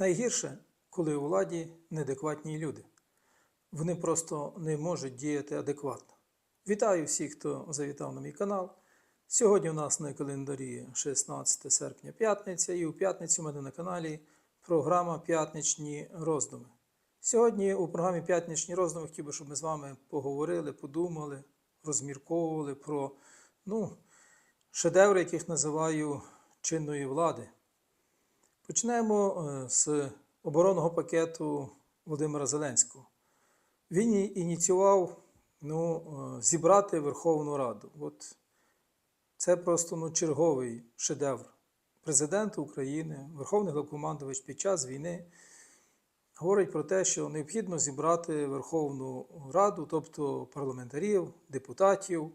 Найгірше, коли у владі неадекватні люди. Вони просто не можуть діяти адекватно. Вітаю всіх, хто завітав на мій канал. Сьогодні у нас на календарі 16 серпня п'ятниця, і у п'ятницю у мене на каналі програма П'ятничні роздуми. Сьогодні у програмі П'ятничні роздуми хотів би, щоб ми з вами поговорили, подумали, розмірковували про ну, шедеври, яких називаю чинної влади. Почнемо е, з оборонного пакету Володимира Зеленського. Він ініціював ну, е, зібрати Верховну Раду. От це просто ну, черговий шедевр президента України, Верховний Головнокомандувач під час війни говорить про те, що необхідно зібрати Верховну Раду, тобто парламентарів, депутатів,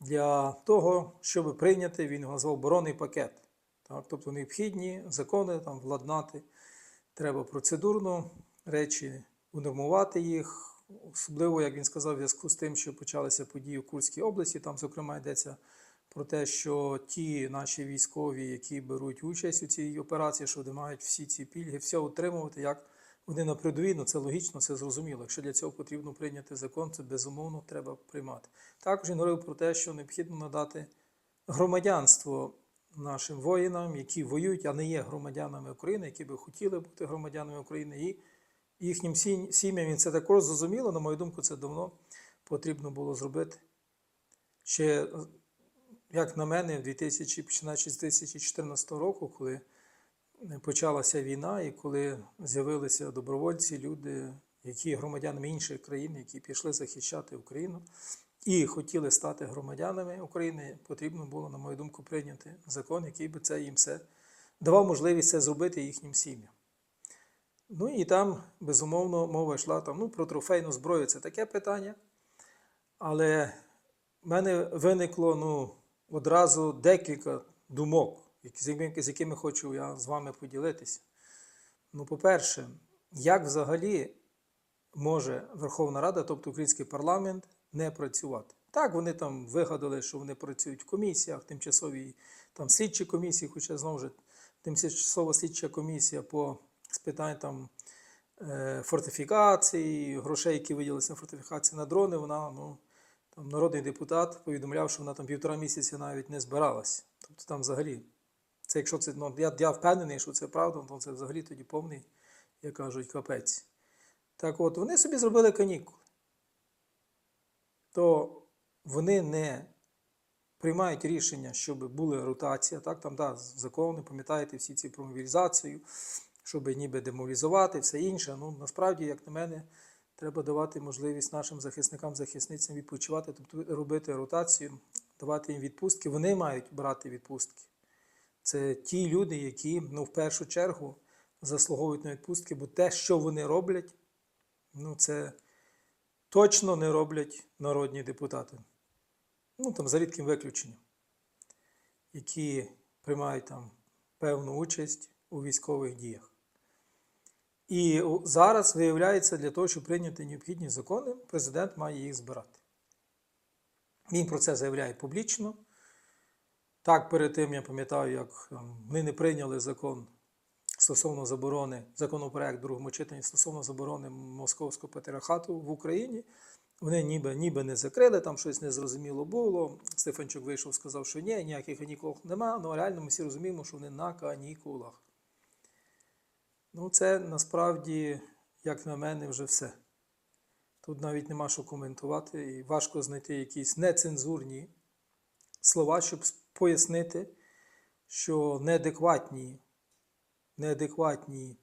для того, щоб прийняти, він його назвав оборонний пакет. Так? Тобто необхідні закони там владнати. Треба процедурно речі унормувати їх, особливо, як він сказав, в зв'язку з тим, що почалися події в Курській області. Там, зокрема, йдеться про те, що ті наші військові, які беруть участь у цій операції, що вони мають всі ці пільги, все отримувати, як вони на передовій, ну це логічно, це зрозуміло. Якщо для цього потрібно прийняти закон, це безумовно треба приймати. Також він говорив про те, що необхідно надати громадянство нашим воїнам, які воюють, а не є громадянами України, які би хотіли бути громадянами України, і їхнім сім'ям він це також зрозуміло. На мою думку, це давно потрібно було зробити. Ще, як на мене, в 2000, починаючи з 2014 року, коли почалася війна, і коли з'явилися добровольці, люди, які громадянами інших країн, які пішли захищати Україну і хотіли стати громадянами України, потрібно було, на мою думку, прийняти закон, який би це їм все давав можливість це зробити їхнім сім'ям. Ну і там, безумовно, мова йшла там, ну, про трофейну зброю. Це таке питання. Але в мене виникло ну, одразу декілька думок, з якими, хочу я з вами поділитися. Ну, по-перше, як взагалі може Верховна Рада, тобто український парламент, не працювати? Так, вони там вигадали, що вони працюють в комісіях, тимчасовій там слідчі комісії, хоча знову ж тимчасова слідча комісія по з питань там е, фортифікації, грошей, які виділилися на фортифікації на дрони, вона ну, народний депутат повідомляв, що вона там півтора місяця навіть не збиралась. Тобто там взагалі, це якщо це, ну, я, я впевнений, що це правда, то це взагалі тоді повний, як кажуть, капець. Так от, вони собі зробили канікули. То вони не приймають рішення, щоб була ротація, так, там, да, закони, пам'ятаєте, всі ці про мобілізацію, щоб ніби демобілізувати, все інше. Ну, насправді, як на мене, треба давати можливість нашим захисникам, захисницям відпочивати, тобто робити ротацію, давати їм відпустки. Вони мають брати відпустки. Це ті люди, які ну, в першу чергу заслуговують на відпустки, бо те, що вони роблять, ну, це точно не роблять народні депутати. Ну, там за рідким виключенням, які приймають там певну участь у військових діях. І зараз виявляється, для того, щоб прийняти необхідні закони, президент має їх збирати. Він про це заявляє публічно. Так, перед тим я пам'ятаю, як там, ми не прийняли закон стосовно заборони, законопроект в другому читанні стосовно заборони московського патріархату в Україні. Вони ніби, ніби не закрили, там щось незрозуміло було. Стефанчук вийшов, сказав, що ні, ніяких канікул нема. Ну реально ми всі розуміємо, що вони на канікулах. Ну, це насправді, як на мене, вже все. Тут навіть нема що коментувати, і важко знайти якісь нецензурні слова, щоб пояснити, що неадекватні, неадекватні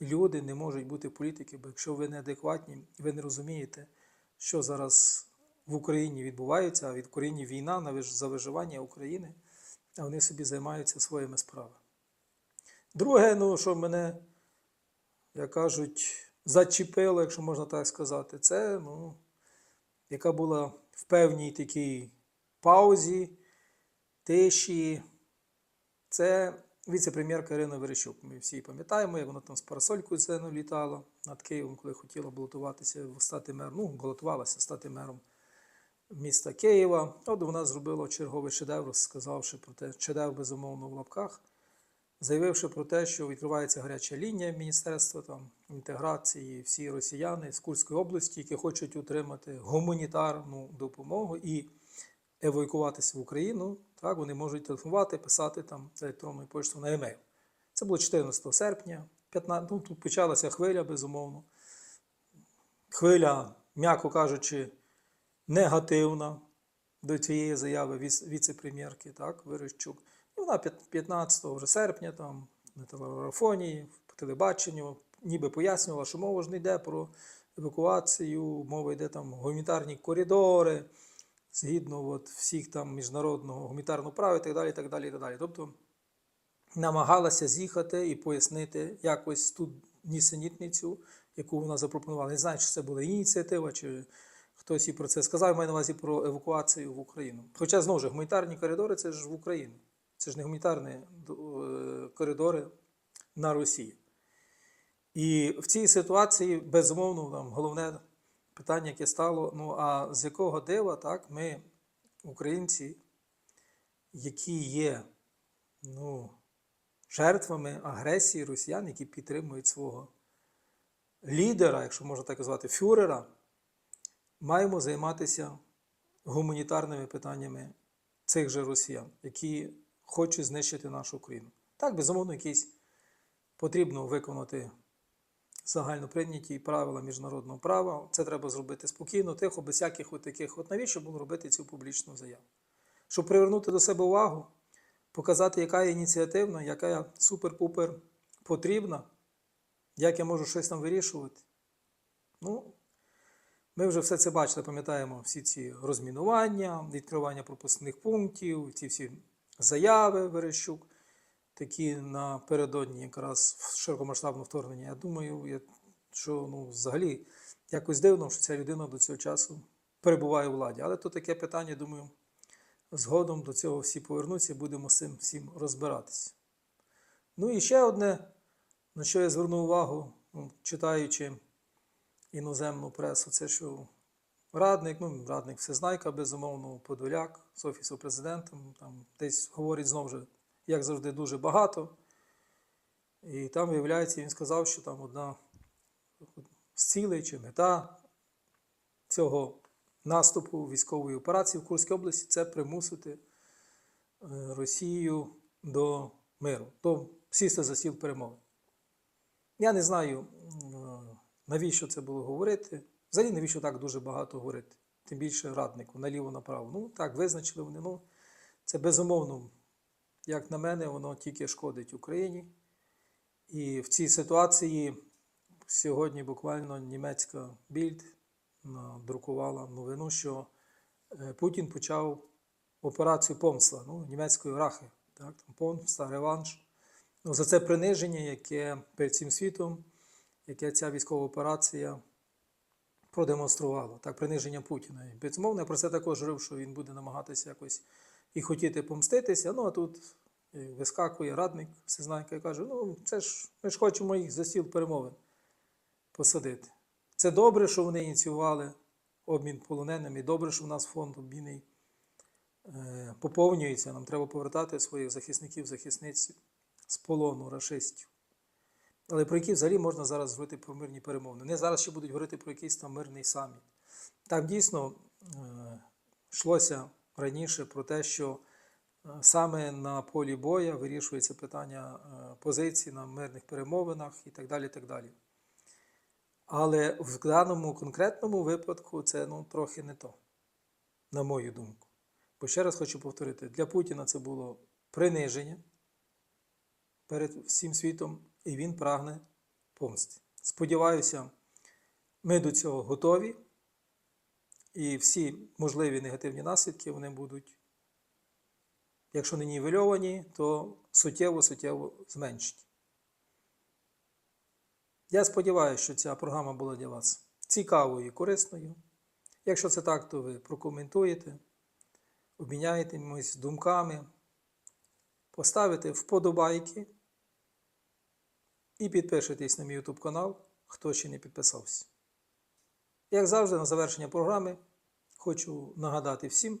люди не можуть бути політики, бо якщо ви неадекватні, ви не розумієте, що зараз в Україні відбувається, а в Україні війна за виживання України, а вони собі займаються своїми справами. Друге, ну, що мене, як кажуть, зачепило, якщо можна так сказати, це ну, яка була в певній такій паузі, тиші. Це віце-прем'єрка Ірина Верещук. Ми всі пам'ятаємо, як вона там з парасолькою зеленою літала над Києвом, коли хотіла балотуватися, стати мером, ну, балотувалася стати мером міста Києва. От вона зробила черговий шедевр, сказавши про те, шедевр безумовно в лапках, заявивши про те, що відкривається гаряча лінія Міністерства там, інтеграції, всі росіяни з Курської області, які хочуть отримати гуманітарну допомогу і евакуюватися в Україну, так, вони можуть телефонувати, писати там електронною поштою на емейл. Це було 14 серпня. 15, ну, тут почалася хвиля, безумовно. Хвиля, м'яко кажучи, негативна до цієї заяви віце-прем'єрки, Верещук. І вона 15 вже серпня там, на телемарафоні, по телебаченню, ніби пояснювала, що мова ж не йде про евакуацію, мова йде там гуманітарні коридори, згідно от, всіх там міжнародного гуманітарного права і так далі. І так далі, так далі. Тобто намагалася з'їхати і пояснити якось ту нісенітницю, яку вона запропонувала. Не знаю, чи це була ініціатива, чи хтось їй про це сказав. Маю на увазі про евакуацію в Україну. Хоча знову ж гуманітарні коридори це ж в Україну. Це ж не гуманітарні е, коридори на Росії. І в цій ситуації, безумовно, там головне питання, яке стало: ну а з якого дива так, ми, українці, які є ну, жертвами агресії росіян, які підтримують свого лідера, якщо можна так звати, фюрера, маємо займатися гуманітарними питаннями цих же росіян, які хочуть знищити нашу Україну. Так, безумовно, якісь потрібно виконати загально прийняті правила міжнародного права. Це треба зробити спокійно, тихо, без всяких таких. От навіщо було робити цю публічну заяву? Щоб привернути до себе увагу, показати, яка я ініціативна, яка я супер-пупер потрібна, як я можу щось там вирішувати. Ну, ми вже все це бачили, пам'ятаємо всі ці розмінування, відкривання пропускних пунктів, ці всі заяви Верещук, такі напередодні якраз широкомасштабного вторгнення. Я думаю, що ну, взагалі якось дивно, що ця людина до цього часу перебуває у владі. Але то таке питання, думаю, згодом до цього всі повернуться і будемо з цим всім розбиратися. Ну і ще одне, на що я звернув увагу, ну, читаючи іноземну пресу, це що радник, ну, радник Всезнайка, безумовно, Подоляк з Офісу президента, ну, там десь говорить знову ж, як завжди, дуже багато. І там, виявляється, він сказав, що там одна з цілей чи мета цього наступу військової операції в Курській області це примусити е, Росію до миру, до сісти за стіл перемови. Я не знаю, навіщо це було говорити. Взагалі, навіщо так дуже багато говорити, тим більше раднику, наліво-направо. Ну, так, визначили вони. Ну, це безумовно, як на мене, воно тільки шкодить Україні. І в цій ситуації сьогодні буквально німецька більд надрукувала новину, що е, Путін почав операцію помста, ну, німецької рахи. Так, помста, реванш. Ну, за це приниження, яке перед цим світом, яке ця військова операція продемонструвала. Так, приниження Путіна. І безумовно, я про це також говорив, що він буде намагатися якось і хотіти помститися. Ну, а тут е, вискакує радник всезнайка і каже: ну, це ж ми ж хочемо їх за стіл перемовин посадити. Це добре, що вони ініціювали обмін полоненими, і добре, що в нас фонд обмінний е, поповнюється. Нам треба повертати своїх захисників, захисниць з полону рашистів. Але про які взагалі можна зараз говорити про мирні перемовини. Не зараз ще будуть говорити про якийсь там мирний саміт. Так дійсно е, йшлося раніше про те, що саме на полі боя вирішується питання е, позицій на мирних перемовинах і так далі. Так далі. Але в даному конкретному випадку це ну, трохи не то, на мою думку. Бо ще раз хочу повторити: для Путіна це було приниження перед всім світом, і він прагне помсти. Сподіваюся, ми до цього готові, і всі можливі негативні наслідки вони будуть, якщо не нівельовані, то суттєво-суттєво зменшені. Я сподіваюся, що ця програма була для вас цікавою і корисною. Якщо це так, то ви прокоментуєте, обміняєтесь думками, поставите вподобайки і підпишитесь на мій YouTube канал, хто ще не підписався. Як завжди, на завершення програми хочу нагадати всім,